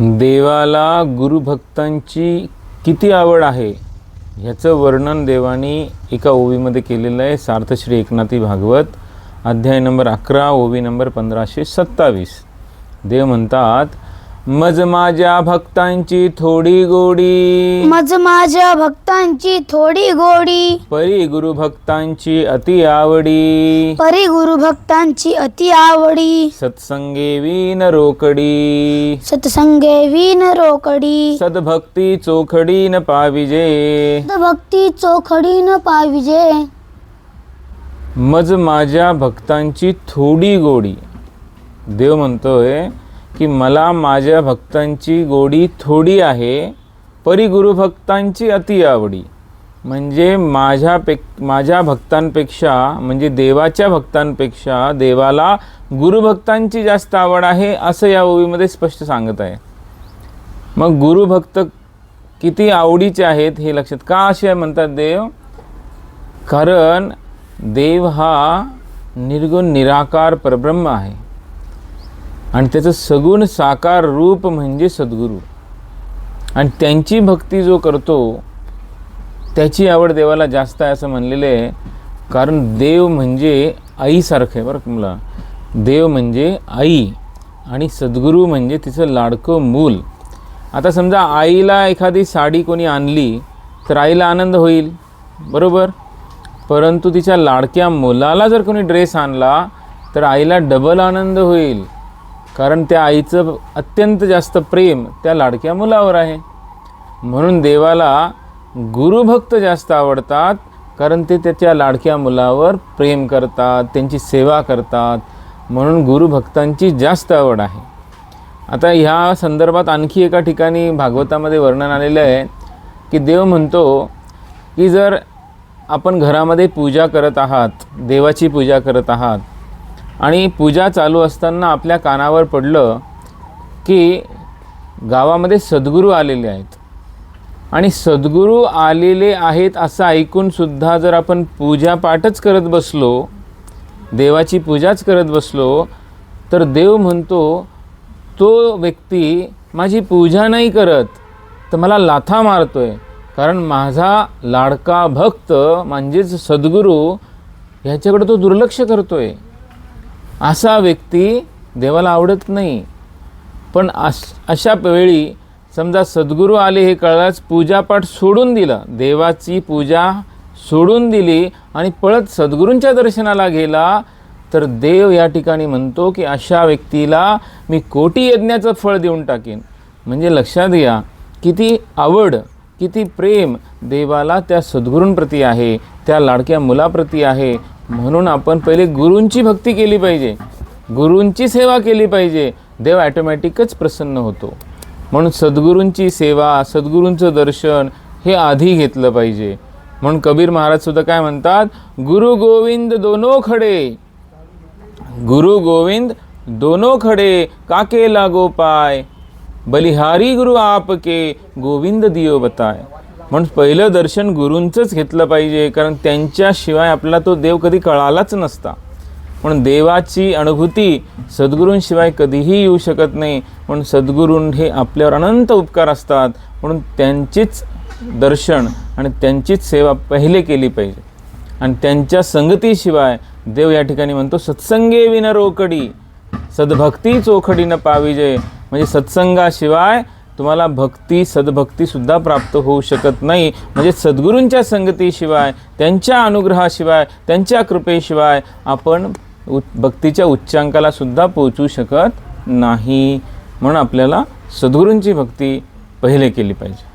देवाला गुरुभक्तांची किती आवड आहे ह्याचं वर्णन देवानी एका ओवीमध्ये केलेलं आहे सार्थश्री एकनाथी भागवत अध्याय नंबर अकरा ओवी नंबर पंधराशे सत्तावीस. देव म्हणतात मज माझ्या भक्तांची थोडी गोडी. मज माझ्या भक्तांची थोडी गोडी. परी गुरुभक्तांची अति आवडी. परी गुरु भक्तांची अति आवडी. सत्संगे वीन रोकडी. सत्संगे विन रोकडी. सद्भक्ती चोखडी न पाविजे. भक्ती चोखडी न पाविजे. मज माझ्या भक्तांची थोडी गोडी. देव म्हणतोय की मला माझ्या भक्तांची गोडी थोडी आहे परी गुरुभक्तांची अति आवडी. म्हणजे माझ्या पेक माझ्या भक्तांपेक्षा म्हणजे देवाच्या भक्तांपेक्षा देवाला गुरुभक्तांची जास्त आवड आहे असं या ओवीमध्ये स्पष्ट सांगत आहे. मग गुरुभक्त किती आवडीचे आहेत हे लक्षात का असे म्हणतात देव? कारण देव हा निर्गुण निराकार परब्रह्म आहे. आणि त्याचं सगुण साकार रूप म्हणजे सद्गुरू. आणि त्यांची भक्ती जो करतो त्याची आवड देवाला जास्त आहे असं म्हणलेलं आहे. कारण देव म्हणजे आईसारखं आहे बरं तुम्हाला देव म्हणजे आई आणि सद्गुरू म्हणजे तिचं लाडकं मूल. आता समजा आईला एखादी साडी कोणी आणली तर आईला आनंद होईल. बरोबर? परंतु तिच्या लाडक्या मुलाला जर कोणी ड्रेस आणला तर आईला डबल आनंद होईल. कारण त्या आईचं अत्यंत जास्त प्रेम त्या लाडक्या मुलावर आहे. म्हणून देवाला गुरुभक्त जास्त आवडतात कारण ते त्याच्या लाडक्या मुलावर प्रेम करतात त्यांची सेवा करतात म्हणून गुरुभक्तांची जास्त आवड आहे. आता ह्या संदर्भात आणखी एका ठिकाणी भागवतामध्ये वर्णन आलेलं आहे की देव म्हणतो की जर आपण घरामध्ये पूजा करत आहात देवाची पूजा करत आहात आणि पूजा चालू असताना आपल्या कानावर पडलं की गावामध्ये सद्गुरू आलेले आहेत. आणि सद्गुरू आलेले आहेत असं ऐकूनसुद्धा जर आपण पूजापाठच करत बसलो देवाची पूजाच करत बसलो तर देव म्हणतो तो व्यक्ती माझी पूजा नाही करत तर मला लाथा मारतो आहे कारण माझा लाडका भक्त म्हणजेच सद्गुरू ह्याच्याकडे तो दुर्लक्ष करतो आहे असा व्यक्ती देवाला आवडत नाही. पण अश अशा वेळी समजा सद्गुरू आले हे कळलाच पूजापाठ सोडून दिलं. देवाची पूजा सोडून दिली आणि पळत सद्गुरूंच्या दर्शनाला गेला तर देव या ठिकाणी म्हणतो की अशा व्यक्तीला मी कोटी यज्ञाचं फळ देऊन टाकेन. म्हणजे लक्षात घ्या किती आवड किती प्रेम देवाला त्या सद्गुरूंप्रती आहे त्या लाडक्या मुलाप्रती आहे म्हणून आपण पहिले गुरूंची भक्ती केली पाहिजे. गुरूंची सेवा केली पाहिजे. देव ॲटोमॅटिकच प्रसन्न होतो. म्हणून सद्गुरूंची सेवा सद्गुरूंचं दर्शन हे आधी घेतलं पाहिजे. म्हणून कबीर महाराज सुद्धा काय म्हणतात? गुरु गोविंद दोनो खडे. गुरु गोविंद दोनो खडे. काके लागो पाय. बलिहारी गुरु आपके. गोविंद दियो बताय. म्हणून पहिलं दर्शन गुरूंचंच घेतलं पाहिजे कारण त्यांच्याशिवाय आपला तो देव कधी कळालाच नसता. म्हणून देवाची अनुभूती सद्गुरूंशिवाय कधीही येऊ शकत नाही. म्हणून सद्गुरूं हे आपल्यावर अनंत उपकार असतात. म्हणून त्यांचीच दर्शन आणि त्यांचीच सेवा पहिले केली पाहिजे. आणि त्यांच्या संगतीशिवाय देव या ठिकाणी म्हणतो सत्संगे विन रोकडी सद्भक्ती चोखडीनं पाविजे. म्हणजे सत्संगाशिवाय तुम्हाला भक्ती सद्भक्तीसुद्धा प्राप्त होऊ शकत नाही. म्हणजे सद्गुरूंच्या संगतीशिवाय त्यांच्या अनुग्रहाशिवाय त्यांच्या कृपेशिवाय आपण उ भक्तीच्या उच्चांकाला सुद्धा पोचू शकत नाही. म्हणून आपल्याला सद्गुरूंची भक्ती पहिले केली पाहिजे.